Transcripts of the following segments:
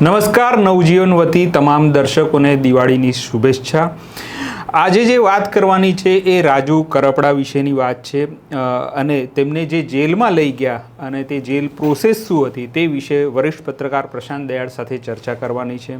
નમસ્કાર, નવજીવન વતી તમામ દર્શકોને દિવાળીની શુભેચ્છા. આજે જે વાત કરવાની છે એ રાજુ કરપડા વિશેની વાત છે અને તેમને જે જેલમાં લઈ ગયા અને તે જેલ પ્રોસેસ શું હતી તે વિશે વરિષ્ઠ પત્રકાર પ્રશાંત દયાળ સાથે ચર્ચા કરવાની છે.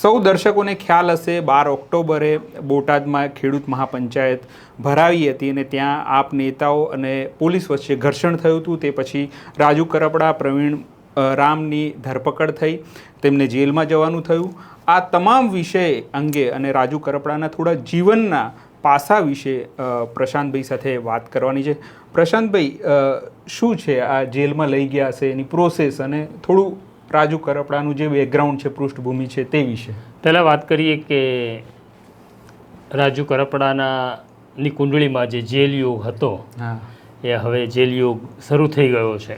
સૌ દર્શકોને ખ્યાલ હશે, બાર ઓક્ટોબરે બોટાદમાં ખેડૂત મહાપંચાયત ભરાવી હતી અને ત્યાં આપ નેતાઓ અને પોલીસ વચ્ચે ઘર્ષણ થયું હતું. તે પછી રાજુ કરપડા, પ્રવીણ રામની ધરપકડ થઈ તેમને જેલમાં જવાનું થયું. આ તમામ વિષય અંગે અને રાજુ કરપડાના થોડા જીવનના પાસા વિશે પ્રશાંતભાઈ સાથે વાત કરવાની છે. પ્રશાંતભાઈ શું છે આ જેલમાં લઈ ગયા છે એની પ્રોસેસ અને થોડું રાજુ કરપડાનું જે બેકગ્રાઉન્ડ છે પૃષ્ઠભૂમિ છે તે વિશે? પહેલાં વાત કરીએ કે રાજુ કરપડાના ની કુંડળીમાં જે જેલ યોગ હતો એ હવે જેલ યોગ શરૂ થઈ ગયો છે.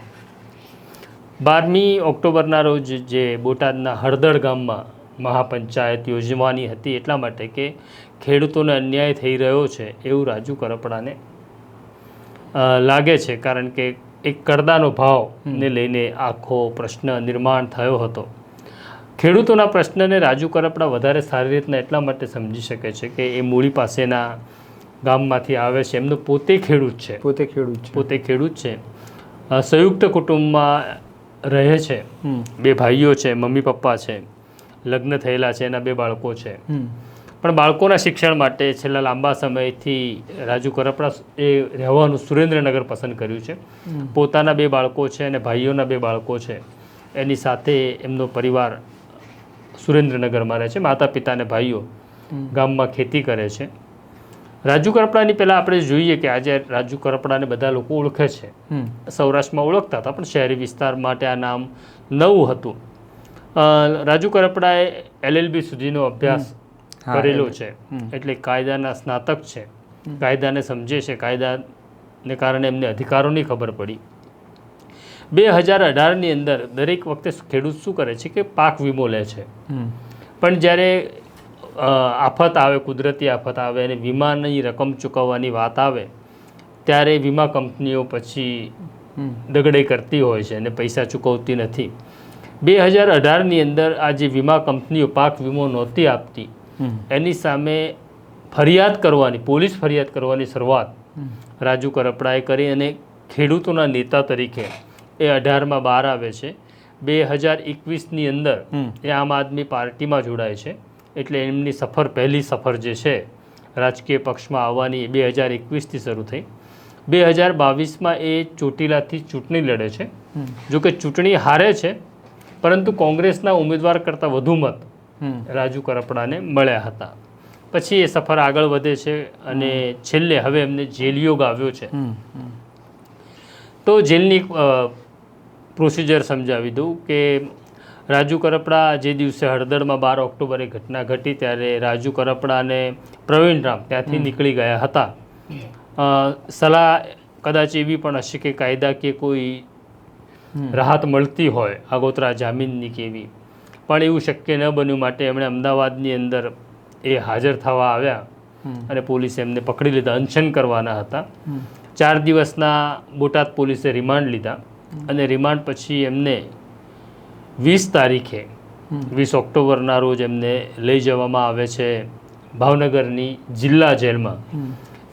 બારમી ઓક્ટોબરના રોજ જે બોટાદના હળદળ ગામમાં મહાપંચાયત યોજવાની હતી એટલા માટે કે ખેડૂતોને અન્યાય થઈ રહ્યો છે એવું રાજુ કરપડાને લાગે છે. કારણ કે એક કરદાનો ભાવને લઈને આખો પ્રશ્ન નિર્માણ થયો હતો. ખેડૂતોના પ્રશ્નને રાજુ કરપડા વધારે સારી રીતના એટલા માટે સમજી શકે છે કે એ મૂળી પાસેના ગામમાંથી આવે છે. એમનો પોતે ખેડૂત છે. પોતે ખેડૂત છે. પોતે ખેડૂત છે. સંયુક્ત કુટુંબમાં રહે છે બે ભાઈઓ છે મમ્મી પપ્પા છે લગ્ન થયેલા છે એના બે બાળકો છે. પણ બાળકોના શિક્ષણ માટે છેલ્લા લાંબા સમયથી રાજુ કરપડા એ રહેવાનું સુરેન્દ્રનગર પસંદ કર્યું છે. પોતાના બે બાળકો છે અને ભાઈઓના બે બાળકો છે. એની સાથે એમનો પરિવાર સુરેન્દ્રનગરમાં રહે છે. માતા પિતા અને ભાઈઓ ગામમાં ખેતી કરે છે. રાજુ કરપડાની પહેલાં આપણે જોઈએ કે આજે રાજુ કરપડાને બધા લોકો ઓળખે છે. સૌરાષ્ટ્રમાં ઓળખતા હતા પણ શહેરી વિસ્તાર માટે આ નામ નવું હતું. રાજુ કરપડાએ એલએલબી સુધીનો અભ્યાસ કરેલો છે. એટલે કાયદાના સ્નાતક છે. કાયદાને સમજે છે. કાયદાને કારણે એમને અધિકારોની ખબર પડી. બે હજાર અઢારની અંદર દરેક વખતે ખેડૂત શું કરે છે કે પાક વીમો લે છે. પણ જ્યારે આફત આવે કુદરતી આફત આવે અને વીમાની રકમ ચૂકવવાની વાત આવે ત્યારે વીમા કંપનીઓ પછી દગડે કરતી હોય છે અને પૈસા ચૂકવતી નથી. બે હજાર અઢારની અંદર આ જે વીમા કંપનીઓ પાક વીમો નહોતી આપતી એની સામે ફરિયાદ કરવાની પોલીસ ફરિયાદ કરવાની શરૂઆત રાજુ કરપડાએ કરી અને ખેડૂતોના નેતા તરીકે એ અઢારમાં બહાર આવે છે. બે હજાર એકવીસની અંદર એ આમ આદમી પાર્ટીમાં જોડાય છે. એટલે એમની સફર પહેલી સફર જે છે રાજકીય પક્ષમાં આવવાની બે હજાર એકવીસથી શરૂ થઈ. બે હજાર બાવીસમાં એ ચોટીલાથી ચૂંટણી લડે છે. જોકે જો કે ચૂંટણી હારે છે પરંતુ કોંગ્રેસના ઉમેદવાર કરતાં વધુ મત રાજુ કરપડાને મળ્યા હતા. પછી એ સફર આગળ વધે છે અને છેલ્લે હવે એમને જેલયોગ આવ્યો છે. તો જેલની પ્રોસિજર સમજાવી દઉં કે રાજુ કરપડા જે દિવસે હળદરમાં બાર ઓક્ટોબરે ઘટના ઘટી ત્યારે રાજુ કરપડા અને પ્રવીણ રામ ત્યાંથી નીકળી ગયા હતા. સલાહ કદાચ એવી પણ હશે કે કાયદાકીય કોઈ રાહત મળતી હોય આગોતરા જામીનની કેવી પણ એવું શક્ય ન બન્યું માટે એમણે અમદાવાદની અંદર એ હાજર થવા આવ્યા અને પોલીસે એમને પકડી લીધા અનશન કરવાના હતા. ચાર દિવસના બોટાદ પોલીસે રિમાન્ડ લીધા અને રિમાન્ડ પછી એમને વીસ તારીખે વીસ ઓક્ટોબરના રોજ એમને લઈ જવામાં આવે છે ભાવનગરની જિલ્લા જેલમાં.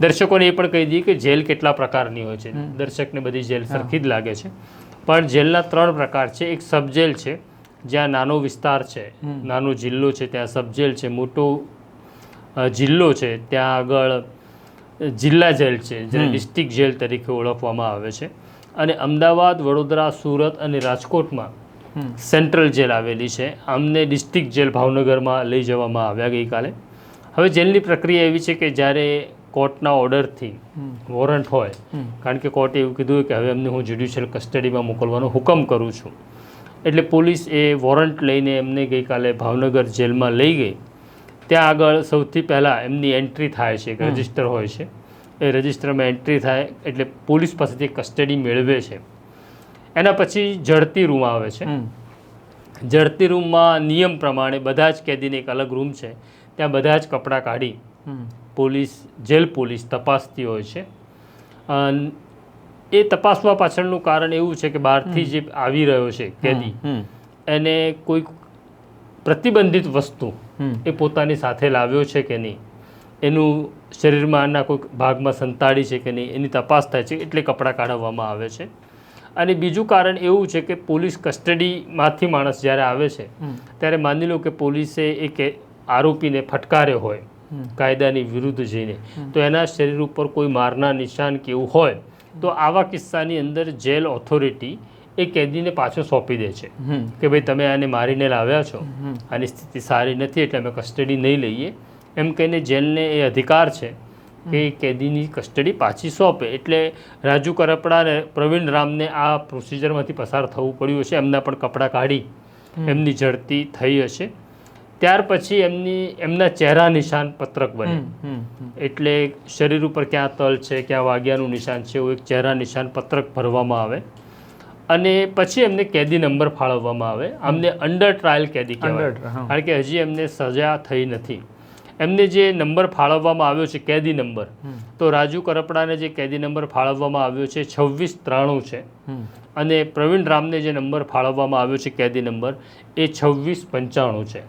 દર્શકોને એ પણ કહી દઈએ કે જેલ કેટલા પ્રકારની હોય છે. દર્શકને બધી જેલ સરખી જ લાગે છે. પણ જેલના ત્રણ પ્રકાર છે. એક સબ જેલ છે જ્યાં નાનો વિસ્તાર છે નાનો જિલ્લો છે ત્યાં સબજેલ છે મોટો જિલ્લો છે ત્યાં આગળ જિલ્લા જેલ છે જેને ડિસ્ટ્રિક્ટ જેલ તરીકે ઓળખવામાં આવે છે. અને અમદાવાદ વડોદરા સુરત અને રાજકોટમાં સેન્ટ્રલ જેલ આવેલી છે. આમને ડિસ્ટ્રિક્ટ જેલ ભાવનગરમાં લઈ જવામાં આવ્યા ગઈકાલે. હવે જેલની પ્રક્રિયા એવી છે કે જ્યારે કોર્ટના ઓર્ડરથી વોરંટ હોય કારણ કે કોર્ટે એવું કીધું કે હવે એમને હું જ્યુડિશિયલ કસ્ટડીમાં મોકલવાનો હુકમ કરું છું. એટલે પોલીસ એ વોરંટ લઈને એમને ગઈકાલે ભાવનગર જેલમાં લઈ ગઈ. ત્યાં આગળ સૌથી પહેલાં એમની એન્ટ્રી થાય છે એક રજિસ્ટર હોય છે. એ રજિસ્ટરમાં એન્ટ્રી થાય એટલે પોલીસ પાસેથી કસ્ટડી મેળવે છે. એના પછી જડતી રૂમ આવે છે. જડતી રૂમમાં નિયમ પ્રમાણે બધા જ કેદીને એક અલગ રૂમ છે. ત્યાં બધા જ કપડાં કાઢી પોલીસ જેલ પોલીસ તપાસતી હોય છે. એ તપાસવા પાછળનું કારણ એવું છે કે બહારથી જે આવી રહ્યો છે કેદી એને કોઈ પ્રતિબંધિત વસ્તુ એ પોતાની સાથે લાવ્યો છે કે નહીં? એનું શરીરમાં આના કોઈ ભાગમાં સંતાડી છે કે નહીં? એની તપાસ થાય છે. એટલે કપડાં કાઢવવામાં આવે છે. અને બીજું કારણ એવું છે કે પોલીસ કસ્ટડીમાંથી માણસ જ્યારે આવે છે ત્યારે માની લો કે પોલીસે એક આરોપીને ફટકાર્યો હોય કાયદાની વિરુદ્ધ જઈને તો એના શરીર ઉપર કોઈ મારના નિશાન કે એવું હોય તો આવા કિસ્સાની અંદર જેલ ઓથોરિટી એ કેદીને પાછો સોંપી દે છે. કે ભાઈ તમે આને મારીને લાવ્યા છો આની સ્થિતિ સારી નથી એટલે અમે કસ્ટડી નહીં લઈએ. એમ કહીને જેલને એ અધિકાર છે કે કેદીની કસ્ટડી પાછી સોંપે એટલે રાજુ કરપડા અને પ્રવીણ રામને આ પ્રોસિજરમાંથી પસાર થવું પડ્યું હશે. એમના પણ કપડાં કાઢી એમની ઝડતી થઈ હશે. ત્યાર પછી એમની એમના ચહેરા નિશાન પત્રક બને. એટલે શરીર ઉપર ક્યાં તલ છે ક્યાં વાગ્યાનું નિશાન છે એવું એક ચહેરા નિશાન પત્રક ભરવામાં આવે. અને પછી એમને કેદી નંબર ફાળવવામાં આવે. આમને અંડર ટ્રાયલ કેદી કહેવાય. કારણ કે હજી એમને સજા થઈ નથી. એમને જે નંબર ફાળવવામાં આવ્યો છે કેદી નંબર તો રાજુ કરપડાને જે કેદી નંબર ફાળવવામાં આવ્યો છે છવ્વીસ ત્રાણું છે. અને પ્રવીણ રામને જે નંબર ફાળવવામાં આવ્યો છે કેદી નંબર એ છવ્વીસ પંચાણું છે.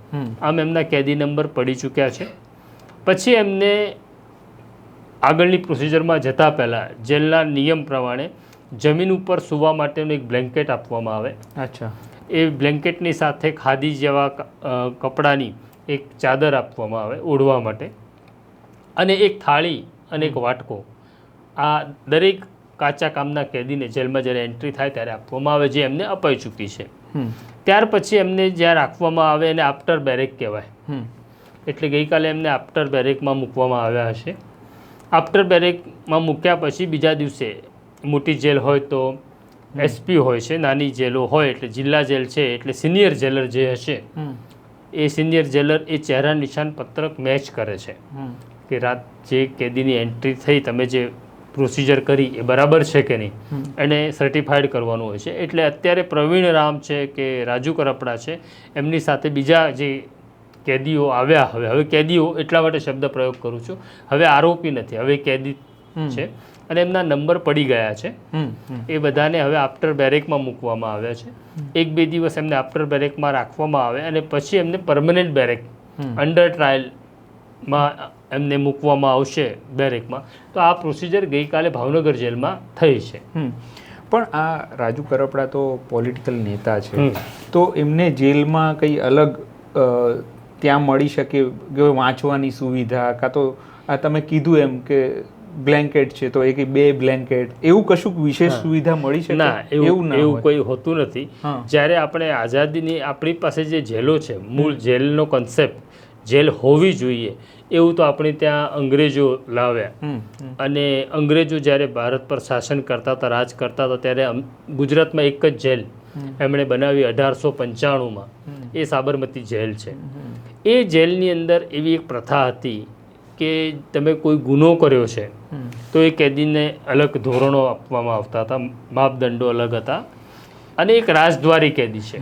આમ એમના કેદી નંબર પડી ચૂક્યા છે. પછી એમને આગળની પ્રોસિજરમાં જતા પહેલાં જેલના નિયમ પ્રમાણે જમીન ઉપર સૂવા માટેનું એક બ્લેન્કેટ આપવામાં આવે. અચ્છા. એ બ્લેન્કેટની સાથે ખાદી જેવા કપડાની એક ચાદર આપવામાં આવે ઓઢવા માટે. અને એક થાળી અને એક વાટકો. આ દરેક કાચા કામના કેદીને જેલમાં જ્યારે એન્ટ્રી થાય ત્યારે આપવામાં આવે જે એમને અપાઈ ચૂકી છે. ત્યાર પછી એમને જ્યાં રાખવામાં આવે એને આફ્ટર બેરેક કહેવાય. હમ. એટલે ગઈકાલે એમને આફ્ટર બેરેકમાં મૂકવામાં આવ્યા હશે. આફ્ટર બેરેકમાં મૂક્યા પછી બીજા દિવસે મોટી જેલ હોય તો એસપી હોય છે નાની જેલો હોય એટલે જિલ્લા જેલ છે એટલે સિનિયર જેલર જે હશે હમ. એ સિનિયર જેલર એ ચહેરા નિશાન પત્રક મેચ કરે છે. કે રાત જે કેદીની એન્ટ્રી થઈ તમે જે પ્રોસિજર કરી એ બરાબર છે કે નહીં? એને સર્ટિફાઈડ કરવાનું હોય છે. એટલે અત્યારે પ્રવીણ રામ છે કે રાજુ કરપડા છે એમની સાથે બીજા જે કેદીઓ આવ્યા હવે હવે કેદીઓ એટલા માટે શબ્દ પ્રયોગ કરું છું. હવે આરોપી નથી હવે કેદી છે. અને એમના નંબર પડી ગયા છે. એ બધાને હવે આફ્ટર બેરેકમાં મૂકવામાં આવ્યા છે. એક બે દિવસ એમને આફ્ટર બેરેકમાં રાખવામાં આવે અને પછી એમને પરમનન્ટ બેરેક અંડર ટ્રાયલમાં એમને મૂકવામાં આવશે બેરેકમાં તો આ પ્રોસિજર ગઈકાલે ભાવનગર જેલમાં થઈ છે. પણ આ રાજુ કરપડા તો પોલિટિકલ નેતા છે. તો એમને જેલમાં કંઈ અલગ ત્યાં મળી શકે કે વાંચવાની સુવિધા કાં તો આ તમે કીધું એમ કે બ્લેન્કેટ છે તો એક બે બ્લેન્કેટ એવું કશુંક વિશેષ સુવિધા મળી છે ના એવું એવું. કોઈ હોતું નથી. જ્યારે આપણે આઝાદીની આપણી પાસે જે જેલો છે મૂળ જેલનો કન્સેપ્ટ જેલ હોવી જોઈએ એવું તો આપણે ત્યાં અંગ્રેજો લાવ્યા. અને અંગ્રેજો જ્યારે ભારત પર શાસન કરતા હતા રાજ કરતા હતા ત્યારે ગુજરાતમાં એક જ જેલ એમણે બનાવી અઢારસો પંચાણુંમાં. એ સાબરમતી જેલ છે. એ જેલની અંદર એવી એક પ્રથા હતી કે તમે કોઈ ગુનો કર્યો છે તો એ કેદીને અલગ ધોરણો આપવામાં આવતા હતા માપદંડો અલગ હતા અને એક રાજદ્વારી કેદી છે.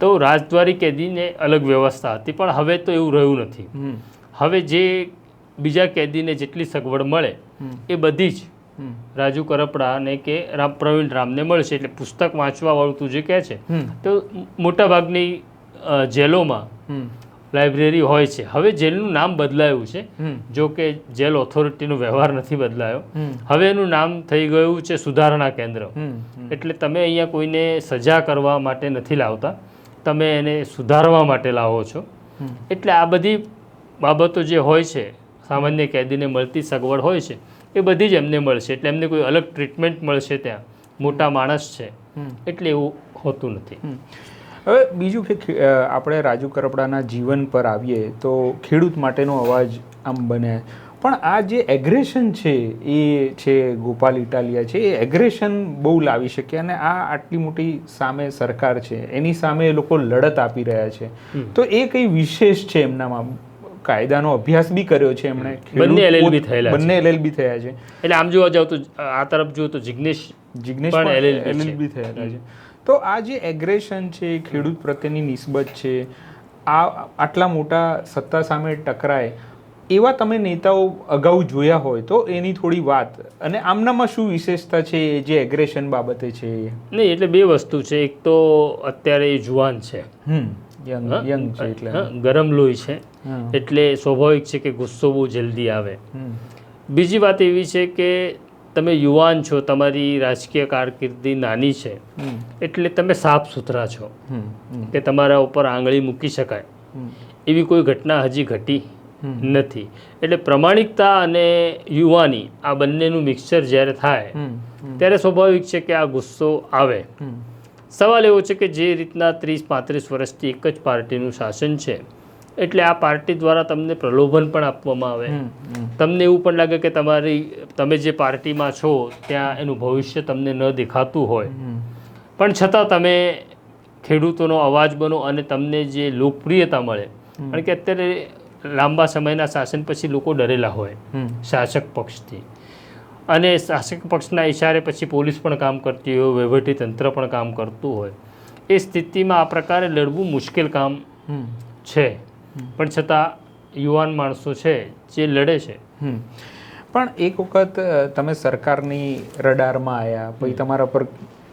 તો રાજદ્વારી કેદીને અલગ વ્યવસ્થા હતી પણ હવે તો એવું રહ્યું નથી હવે જે બીજા કેદીને જેટલી સગવડ મળે એ બધી જ. રાજુ કરપડાને કે રામ પ્રવીણ રામને મળશે એટલે પુસ્તક વાંચવાવાળું તું જે કહે છે તો મોટાભાગની જેલોમાં. લાઇબ્રેરી હોય છે. હવે જેલનું નામ બદલાયું છે. જો કે જેલ ઓથોરિટીનો વ્યવહાર નથી બદલાયો. હવે એનું નામ થઈ ગયું છે સુધારણા કેન્દ્ર. એટલે તમે અહીંયા કોઈને સજા કરવા માટે નથી લાવતા. તમે એને સુધારવા માટે લાવો છો. એટલે આ બધી બાબતો જે હોય છે સામાન્ય કેદીને મળતી સગવડ હોય છે એ બધી જ એમને મળશે. એટલે એમને કોઈ અલગ ટ્રીટમેન્ટ મળશે ત્યાં. મોટા માણસ છે. એટલે એવું હોતું નથી. હવે બીજું કે આપણે રાજુ કરપડાના જીવન પર આવીએ તો ખેડૂત માટેનો અવાજ આમ બને. પણ આ જે એગ્રેશન છે એ છે ગોપાલ ઇટાલિયા છે એ એગ્રેશન બહુ લાવી શકે અને આ આટલી મોટી સામે સરકાર છે. એની સામે એ લોકો લડત આપી રહ્યા છે. તો એ કંઈ વિશેષ છે એમનામાં? કાયદાનો અભ્યાસ બી કર્યો છે એમણે. બંને એલએલબી થયેલા બંને એલએલબી થયા છે. એટલે આમ જોવા જાવ તો આ તરફ જો તો જિગ્નેશ જિગ્નેશ પણ. એલએલબી થયેલા છે. તો આ જે એગ્રેશન છે ખેડૂત પ્રત્યેની નિસ્બત છે આ આટલા મોટા સત્તા સામે ટકરાય એવા તમે નેતાઓ અગાઉ જોયા હોય તો એની થોડી વાત. અને આમનામાં શું વિશેષતા છે જે એગ્રેશન બાબતે છે? નહીં એટલે બે વસ્તુ છે. એક તો અત્યારે એ જુવાન છે. હમ. ગરમ લોહી છે. એટલે સ્વાભાવિક છે કે ગુસ્સો બહુ જલ્દી આવે. બીજી વાત એવી છે કે તમે યુવાન છો તમારી રાજકીય કારકિર્દી નાની છે એટલે તમે સાફ સુથરા છો. કે તમારા ઉપર આંગળી મૂકી શકાય. એવી કોઈ ઘટના હજી ઘટી નથી. એટલે પ્રમાણિકતા અને યુવાની આ બંનેનું મિક્સચર જ્યારે થાય. ત્યારે સ્વાભાવિક છે કે આ ગુસ્સો આવે. સવાલ એવો છે કે જે રીતના ત્રીસ પાંત્રીસ વર્ષથી એક જ પાર્ટીનું શાસન છે એટલે આ પાર્ટી દ્વારા તમને પ્રલોભન પણ આપવામાં આવે. તમને એવું પણ લાગે કે તમારી તમે જે પાર્ટીમાં છો ત્યાં એનું ભવિષ્ય તમને ન દેખાતું હોય. પણ છતાં તમે ખેડૂતોનો અવાજ બનો અને તમને જે લોકપ્રિયતા મળે. કારણ કે અત્યારે લાંબા સમયના શાસન પછી લોકો ડરેલા હોય. શાસક પક્ષથી. અને શાસક પક્ષના ઇશારે પછી પોલીસ પણ કામ કરતી હોય વહીવટી તંત્ર પણ કામ કરતું હોય. એ સ્થિતિમાં આ પ્રકારે લડવું મુશ્કેલ કામ. છે. પણ છતાં યુવાન માણસો છે જે લડે છે. પણ એક વખત તમે સરકારની રડારમાં આવ્યા પછી તમારા પર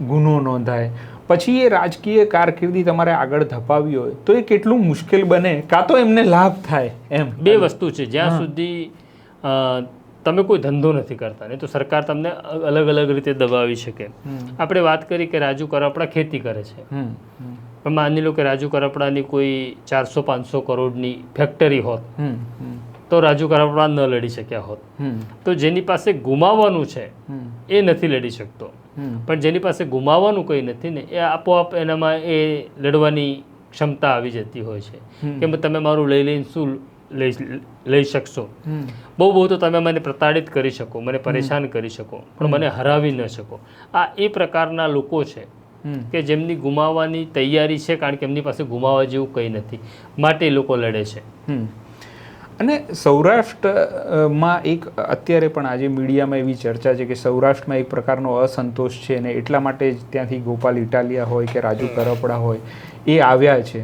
ગુનો નોંધાય પછી એ રાજકીય કારકિર્દી તમારે આગળ ધપાવી હોય તો એ કેટલું મુશ્કેલ બને? કાં તો એમને લાભ થાય એમ. બે વસ્તુ છે. જ્યાં સુધી તમે કોઈ ધંધો નથી કરતા નહીં તો સરકાર તમને અલગ અલગ રીતે દબાવી શકે. આપણે વાત કરી કે રાજુ કરપડા ખેતી કરે છે. પણ માની લો કે રાજુ કરપડાની કોઈ ચારસો પાંચસો કરોડની ફેક્ટરી હોત. તો રાજુ કરપડા ન લડી શક્યા હોત. તો જેની પાસે ગુમાવવાનું છે એ નથી લડી શકતો. પણ જેની પાસે ગુમાવવાનું કંઈ નથી ને એ આપોઆપ એનામાં એ લડવાની ક્ષમતા આવી જતી હોય છે. કે તમે મારું લઈ લઈને શું લઈ લઈ શકશો. બહુ બહુ તો તમે મને પ્રતાડિત કરી શકો મને પરેશાન કરી શકો પણ મને હરાવી ન શકો. આ એ પ્રકારના લોકો છે. કે જેમની ગુમાવવાની તૈયારી છે કારણ કે એમની પાસે ગુમાવવા જેવું કંઈ નથી. માટે લોકો લડે છે. અને સૌરાષ્ટ્રમાં એક અત્યારે પણ આજે મીડિયામાં એવી ચર્ચા છે કે સૌરાષ્ટ્રમાં એક પ્રકારનો અસંતોષ છે અને એટલા માટે જ ત્યાંથી ગોપાલ ઇટાલિયા હોય કે રાજુ કરપડા હોય એ આવ્યા છે.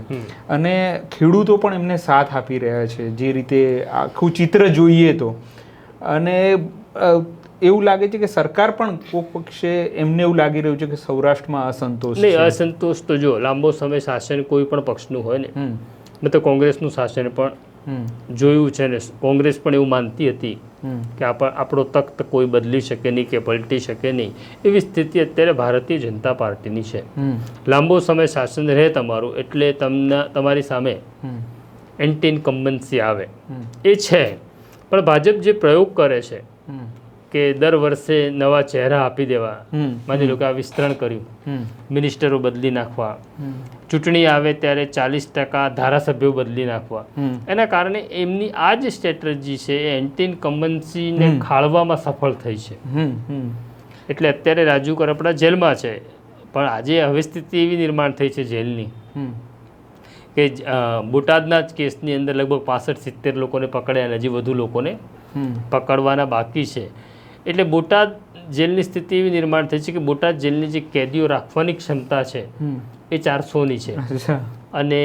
અને ખેડૂતો પણ એમને સાથ આપી રહ્યા છે જે રીતે આખું ચિત્ર જોઈએ તો. અને એવું લાગે છે કે સરકાર પણ કોક પક્ષે એમને એવું લાગી રહ્યું છે કે સૌરાષ્ટ્રમાં અસંતોષ નહીં છે. અસંતોષ તો જો લાંબો સમય શાસન કોઈ પણ પક્ષનું હોય ને તો કોંગ્રેસનું શાસન પણ જોયું છે ને કોંગ્રેસ પણ એવું માનતી હતી કે આપ આપણો તખ્ત કોઈ બદલી શકે નહીં કે પલટી શકે નહીં. એવી સ્થિતિ અત્યારે ભારતીય જનતા પાર્ટીની છે. લાંબો સમય શાસન રહે તમારું એટલે તમને તમારી સામે એન્ટી ઇન્કમ્બન્સી આવે. એ છે. પણ ભાજપ જે પ્રયોગ કરે છે કે દર વર્ષે નવા ચહેરા આપી દેવા. માની લો કે આ વિસ્તરણ કર્યું. મિનિસ્ટરો બદલી નાખવા. ચૂંટણી આવે ત્યારે ચાલીસ ટકા ધારાસભ્યો બદલી નાખવા. એના કારણે એમની આ જે સ્ટ્રેટજી છે એ એન્ટી ઇન્કમ્બન્સીને ખાળવામાં સફળ થઈ છે. એટલે અત્યારે રાજુ કરપડા જેલમાં છે. પણ આજે હવે સ્થિતિ એવી નિર્માણ થઈ છે જેલની. કે બોટાદના જ કેસની અંદર લગભગ પાસઠ સિત્તેર લોકોને પકડ્યા અને હજી વધુ લોકોને પકડવાના બાકી છે. એટલે બોટાદ જેલની સ્થિતિ એવી નિર્માણ થઈ છે કે બોટાદ જેલની જે કેદીઓ રાખવાની ક્ષમતા છે એ ચારસોની છે. અને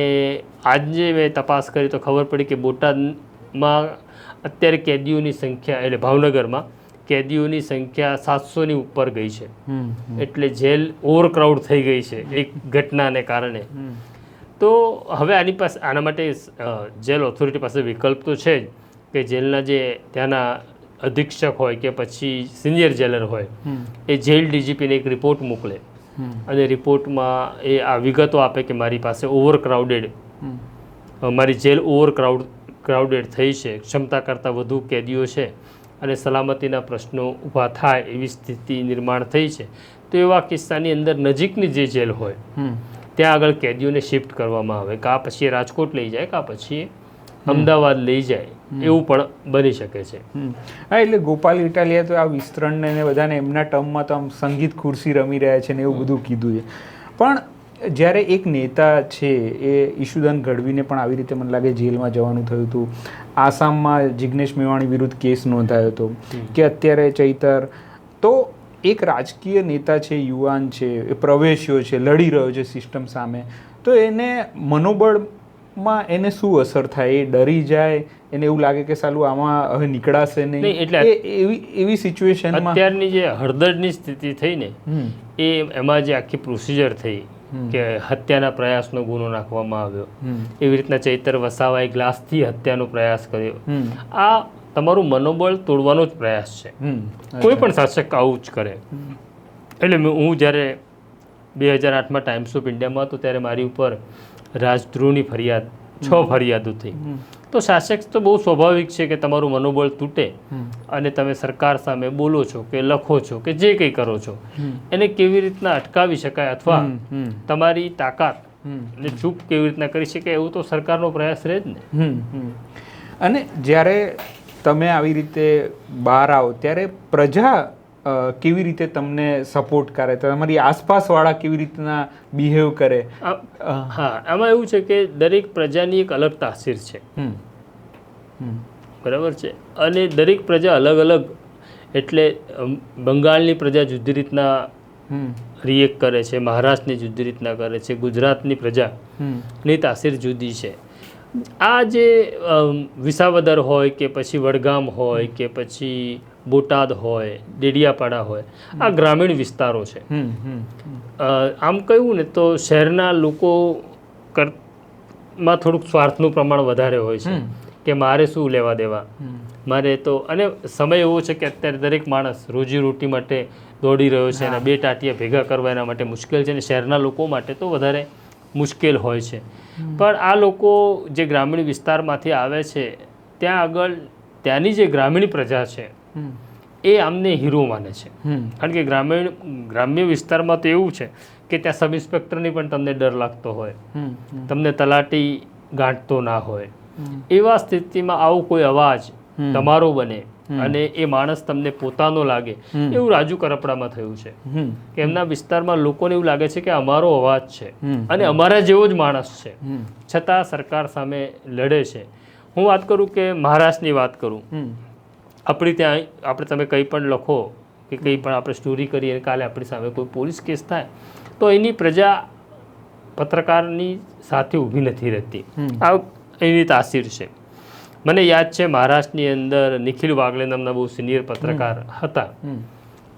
આજે મેં તપાસ કરી તો ખબર પડી કે બોટાદમાં અત્યારે કેદીઓની સંખ્યા એટલે ભાવનગરમાં કેદીઓની સંખ્યા સાતસોની ઉપર ગઈ છે. એટલે જેલ ઓવરક્રાઉડ થઈ ગઈ છે એક ઘટનાને કારણે. તો હવે આની પાસે આના માટે જેલ ઓથોરિટી પાસે વિકલ્પ તો છે જ કે જેલના જે ત્યાંના અધિક્ષક હોય કે પછી સિનિયર જેલર હોય એ જેલ ડીજીપીને એક રિપોર્ટ મોકલે. અને રિપોર્ટમાં એ આ વિગતો આપે કે મારી પાસે ઓવર ક્રાઉડેડ મારી જેલ ઓવર ક્રાઉડ ક્રાઉડેડ થઈ છે ક્ષમતા કરતાં વધુ કેદીઓ છે અને સલામતીના પ્રશ્નો ઊભા થાય એવી સ્થિતિ નિર્માણ થઈ છે. તો એવા કિસ્સાની અંદર નજીકની જે જેલ હોય ત્યાં આગળ કેદીઓને શિફ્ટ કરવામાં આવે. કાં પછી એ રાજકોટ લઈ જાય કાં પછી અમદાવાદ લઈ જાય એવું પણ બની શકે છે. હા એટલે ગોપાલ ઇટાલિયા તો આ વિસ્તરણને ને બધાને એમના ટર્મમાં તો આમ સંગીત ખુરશી રમી રહ્યા છે ને એવું બધું કીધું છે. પણ જ્યારે એક નેતા છે એ ઈશુદાન ગઢવીને પણ આવી રીતે મને લાગે જેલમાં જવાનું થયું હતું. આસામમાં જિગ્નેશ મેવાણી વિરુદ્ધ કેસ નોંધાયો હતો. કે અત્યારે ચૈતર. તો એક રાજકીય નેતા છે યુવાન છે એ પ્રવેશ્યો છે લડી રહ્યો છે સિસ્ટમ સામે. તો એને મનોબળ માં એને શું અસર થાય? એ ડરી જાય? એને એવું લાગે કે સાલું આમાં હવે નીકળાશે નહીં? એટલે એવી એવી સિચ્યુએશન અત્યારની જે હળદરની સ્થિતિ થઈ ને એ એમાં જે આખી પ્રોસિજર થઈ કે હત્યાના પ્રયાસનો ગુનો નાખવામાં આવ્યો. એવી રીતના ચૈતર વસાવાએ ગ્લાસથી હત્યાનો પ્રયાસ કર્યો. આ તમારું મનોબળ તોડવાનો જ પ્રયાસ છે. કોઈ પણ શાસક આવું જ કરે. એટલે હું જ્યારે બે હજાર આઠમાં ટાઈમ્સ ઓફ ઇન્ડિયામાં હતો ત્યારે મારી ઉપર રાજદ્રોહની ફરિયાદ છ ફરિયાદો થઈ. તો શાસક તો બહુ સ્વાભાવિક છે કે તમારું મનોબળ તૂટે અને તમે સરકાર સામે બોલો છો કે લખો છો કે જે કંઈ કરો છો એને કેવી રીતના અટકાવી શકાય અથવા તમારી તાકાત ને ચૂપ કેવી રીતના કરી શકાય એવું તો સરકારનો પ્રયાસ રહે જ ને. અને જ્યારે તમે આવી રીતે બહાર આવો ત્યારે પ્રજા કેવી રીતે તમને સપોર્ટ કરે? તમારી આસપાસવાળા કેવી રીતના બિહેવ કરે? હા આમાં એવું છે કે દરેક પ્રજાની એક અલગ તાસીર છે. બરાબર છે? અને દરેક પ્રજા અલગ અલગ એટલે બંગાળની પ્રજા જુદી રીતના હમ. રિએક્ટ કરે છે મહારાષ્ટ્રની જુદી રીતના કરે છે ગુજરાતની પ્રજા ની તાસીર જુદી છે. આ જે વિસાવદર હોય કે પછી વડગામ હોય કે પછી બોટાદ હોય ડેડિયાપાડા હોય આ ગ્રામીણ વિસ્તારો છે. આમ કહ્યું ને તો શહેરના લોકો માં થોડુંક સ્વાર્થનું પ્રમાણ વધારે હોય છે. કે મારે શું લેવા દેવા? મારે તો અને સમય એવો છે કે અત્યારે દરેક માણસ રોજીરોટી માટે દોડી રહ્યો છે અને બે ટાટિયા ભેગા કરવા એના માટે મુશ્કેલ છે અને શહેરના લોકો માટે તો વધારે મુશ્કેલ હોય છે. પણ આ લોકો જે ગ્રામીણ વિસ્તારમાંથી આવે છે ત્યાં આગળ ત્યાંની જે ગ્રામીણ પ્રજા છે એ આમને હીરો માને છે. કારણ કે ગ્રામીણ ગ્રામ્ય વિસ્તારમાં તો એવું છે કે ત્યાં સબ ઇન્સ્પેક્ટરની પણ તમને ડર લાગતો હોય. તમને તલાટી ગાંઠતો ના હોય. એવા સ્થિતિમાં આવો કોઈ અવાજ તમારો બને અને એ માણસ તમને પોતાનો લાગે. એવું રાજુ કરપડામાં થયું છે. કે એમના વિસ્તારમાં લોકોને એવું લાગે છે કે અમારો અવાજ છે. અને અમારા જેવો જ માણસ છે. છતાં સરકાર સામે લડે છે. હું વાત કરું કે મહારાષ્ટ્રની વાત કરું. આપણી ત્યાં આપણે તમે કંઈ પણ લખો કે કંઈ પણ આપણે સ્ટોરી કરીએ કાલે આપણી સામે કોઈ પોલીસ કેસ થાય તો એની પ્રજા પત્રકારની સાથે ઊભી નથી રહેતી. આ એની તાસીર છે. મને યાદ છે મહારાષ્ટ્રની અંદર નિખિલ વાગલે નામના બહુ સિનિયર પત્રકાર હતા.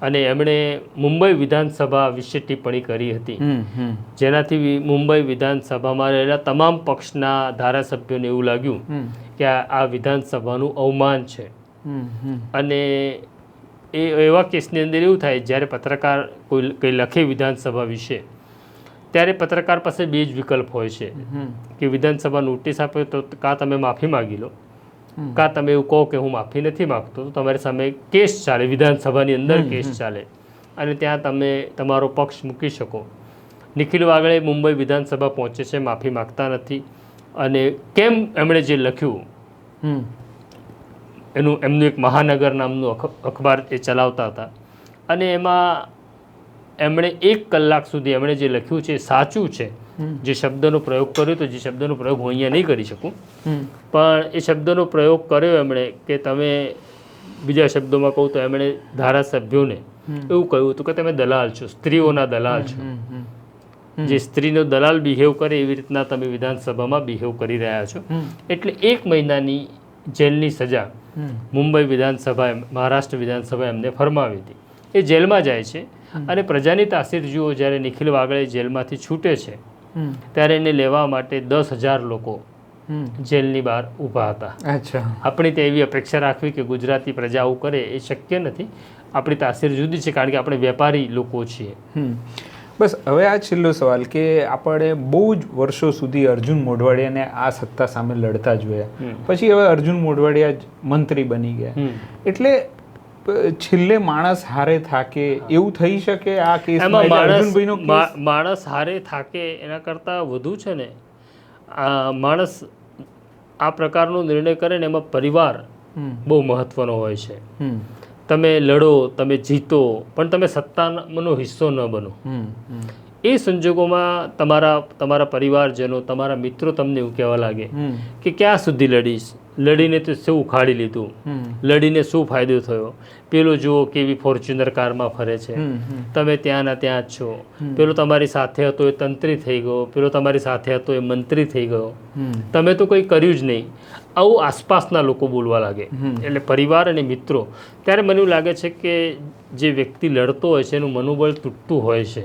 અને એમણે મુંબઈ વિધાનસભા વિશે ટિપ્પણી કરી હતી. જેનાથી મુંબઈ વિધાનસભામાં રહેલા તમામ પક્ષના ધારાસભ્યોને એવું લાગ્યું કે આ આ વિધાનસભાનું અવમાન છે. અને એ એવા કેસની અંદર એવું થાય જ્યારે પત્રકાર કોઈ કંઈ લખે વિધાનસભા વિશે ત્યારે પત્રકાર પાસે બે જ વિકલ્પ હોય છે. કે વિધાનસભા નોટિસ આપે તો કાં તમે માફી માગી લો. કાં તમે એવું કહો કે હું માફી નથી માગતો તો તમારી સામે કેસ ચાલે વિધાનસભાની અંદર કેસ ચાલે. અને ત્યાં તમે તમારો પક્ષ મૂકી શકો. નિખિલ વાગડે મુંબઈ વિધાનસભા પહોંચે છે માફી માગતા નથી. અને કેમ એમણે જે લખ્યું એનું એમનું એક મહાનગર નામનું અખ- અખબાર એ ચલાવતા હતા. અને એમાં એમણે એક કલાક સુધી એમણે જે લખ્યું છે સાચું છે. જે શબ્દનો પ્રયોગ કર્યો તો જે શબ્દનો પ્રયોગ હું અહીંયા નહીં કરી શકું. પણ એ શબ્દનો પ્રયોગ કર્યો એમણે કે તમે બીજા શબ્દોમાં કહું તો એમણે ધારાસભ્યોને એવું કહ્યું હતું કે તમે દલાલ છો સ્ત્રીઓના દલાલ છો. જે સ્ત્રીનો દલાલ બિહેવ કરે એવી રીતના તમે વિધાનસભામાં બિહેવ કરી રહ્યા છો. એટલે એક મહિનાની જેલની સજા મુંબઈ વિધાનસભાએ મહારાષ્ટ્ર વિધાનસભાએ એમને ફરમાવી હતી. એ જેલમાં જાય છે અને પ્રજાની તાસીર જુઓ જ્યારે નિખિલ વાગડે જેલમાંથી છૂટે છે ત્યારે એને લેવા માટે દસ હજાર લોકો જેલની બહાર ઊભા હતા. અચ્છા. આપણે ત્યાં એવી અપેક્ષા રાખવી કે ગુજરાતી પ્રજા આવું કરે એ શક્ય નથી. આપણી તાસીર જુદી છે કારણ કે આપણે વેપારી લોકો છીએ. બસ હવે આ છેલ્લો સવાલ કે આપણે બહુ જ વર્ષો સુધી અર્જુન મોઢવાડિયાને આ સત્તા સામે લડતા જોયા પછી હવે અર્જુન મોઢવાડિયા મંત્રી બની ગયા. એટલે છેલ્લે માણસ હારે થાકે એવું થઈ શકે આ કેસમાં માણસ અર્જુનભાઈનો માણસ હારે થાકે એના કરતાં વધુ છે ને આ માણસ આ પ્રકારનો નિર્ણય કરે ને એમાં પરિવાર બહુ મહત્વનો હોય છે. તમે લડો તમે જીતો પણ તમે સત્તાનો હિસ્સો ન બનો. એ સંજોગોમાં તમારા તમારા પરિવારજનો તમારા મિત્રો તમને એવું કહેવા લાગે કે ક્યાં સુધી લડીશ? લડીને તો શું ઉખાડી લીધું? લડીને શું ફાયદો થયો? પેલો જુઓ કેવી ફોર્ચ્યુનર કારમાં ફરે છે. તમે ત્યાંના ત્યાં જ છો. પેલો તમારી સાથે હતો એ તંત્રી થઈ ગયો પેલો તમારી સાથે હતો એ મંત્રી થઈ ગયો. તમે તો કંઈ કર્યું જ નહીં. આવું આસપાસના લોકો બોલવા લાગે. એટલે પરિવાર અને મિત્રો ત્યારે મને એવું લાગે છે કે જે વ્યક્તિ લડતો હોય છે એનું મનોબળ તૂટતું હોય છે.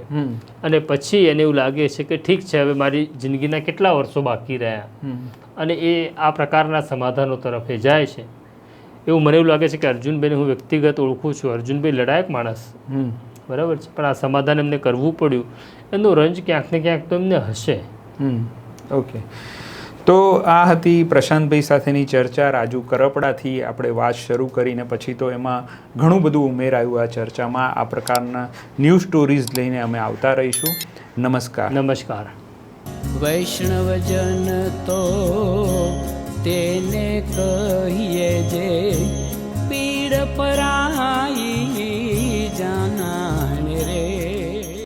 અને પછી એને એવું લાગે છે કે ઠીક છે હવે મારી જિંદગીના કેટલા વર્ષો બાકી રહ્યા. અને એ આ પ્રકારના સમાધાનો તરફ એ જાય છે. એવું મને એવું લાગે છે કે અર્જુનભાઈને હું વ્યક્તિગત ઓળખું છું. અર્જુનભાઈ લડાયક માણસ. બરાબર છે? પણ આ સમાધાન એમને કરવું પડ્યું. એનો રંજ ક્યાંક ને ક્યાંક તો એમને હશે. ઓકે. તો આ હતી પ્રશાંતભાઈ સાથેની ચર્ચા. રાજુ કરપડાથી આપણે વાત શરૂ કરીને પછી તો એમાં ઘણું બધું ઉમેરાયું આ ચર્ચામાં. આ પ્રકારના ન્યૂ સ્ટોરીઝ લઈને અમે આવતા રહીશું. નમસ્કાર. નમસ્કાર. વૈષ્ણવજન તો તેને કહીએ જે પીડ પરાઈ